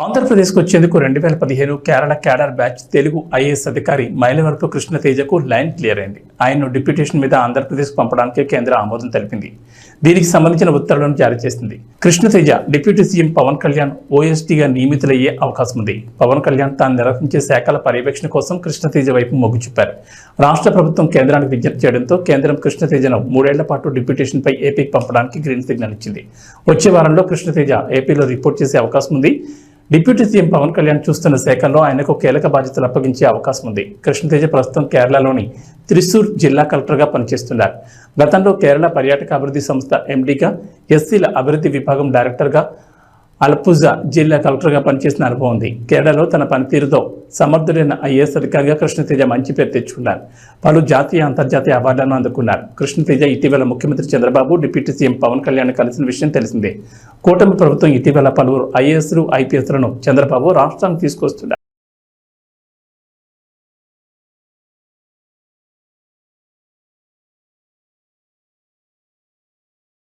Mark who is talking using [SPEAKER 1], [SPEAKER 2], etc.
[SPEAKER 1] ఆంధ్రప్రదేశ్కు వచ్చేందుకు రెండు వేల పదిహేను Kerala cadre batch Telugu IAS అధికారి మైలవరపు కృష్ణతేజకు లైన్ క్లియర్ అయింది. ఆయన్ను డిప్యూటేషన్ మీద ఆంధ్రప్రదేశ్ పంపడానికి కేంద్ర ఆమోదం తెలిపింది. దీనికి సంబంధించిన ఉత్తర్వులను జారీ చేసింది. కృష్ణతేజ డిప్యూటీ సీఎం పవన్ కళ్యాణ్ ఓఎస్టీగా నియమితులయ్యే అవకాశం ఉంది. పవన్ కళ్యాణ్ తాను నిర్వహించే శాఖల పర్యవేక్షణ కోసం కృష్ణతేజ వైపు మొగ్గు చూపారు. రాష్ట్ర ప్రభుత్వం కేంద్రానికి విజ్ఞప్తి చేయడంతో కేంద్రం కృష్ణతేజను మూడేళ్ళ పాటు డిప్యూటేషన్పై ఏపీకి పంపడానికి గ్రీన్ సిగ్నల్ ఇచ్చింది. వచ్చే వారంలో కృష్ణతేజ ఏపీలో రిపోర్ట్ చేసే అవకాశం ఉంది. డిప్యూటీ సీఎం పవన్ కళ్యాణ్ చూస్తున్న శాఖల్లో ఆయనకు కీలక బాధ్యతలు అప్పగించే అవకాశం ఉంది. కృష్ణతేజ ప్రస్తుతం కేరళలోని త్రిశూర్ జిల్లా కలెక్టర్గా పనిచేస్తున్నారు. గతంలో కేరళ పర్యాటక అభివృద్ధి సంస్థ ఎండీగా ఎస్సీల అభివృద్ధి విభాగం డైరెక్టర్గా అల్పుజా జిల్లా కలెక్టర్గా పనిచేసిన అనుభవం ఉంది. కేరళలో తన పనితీరుతో సమర్థుడైన ఐఏఎస్ అధికారిగా కృష్ణతేజ మంచి పేరు తెచ్చుకున్నారు. పలు జాతీయ అంతర్జాతీయ అవార్డులను అందుకున్నారు. కృష్ణతేజ ఇటీవల ముఖ్యమంత్రి చంద్రబాబు డిప్యూటీ సీఎం పవన్ కళ్యాణ్ కలిసిన విషయం తెలిసిందే. కూటమి ప్రభుత్వం ఇటీవల పలువురు ఐఏఎస్లు ఐపీఎస్లను చంద్రబాబు రాష్ట్రానికి తీసుకొస్తున్నారు.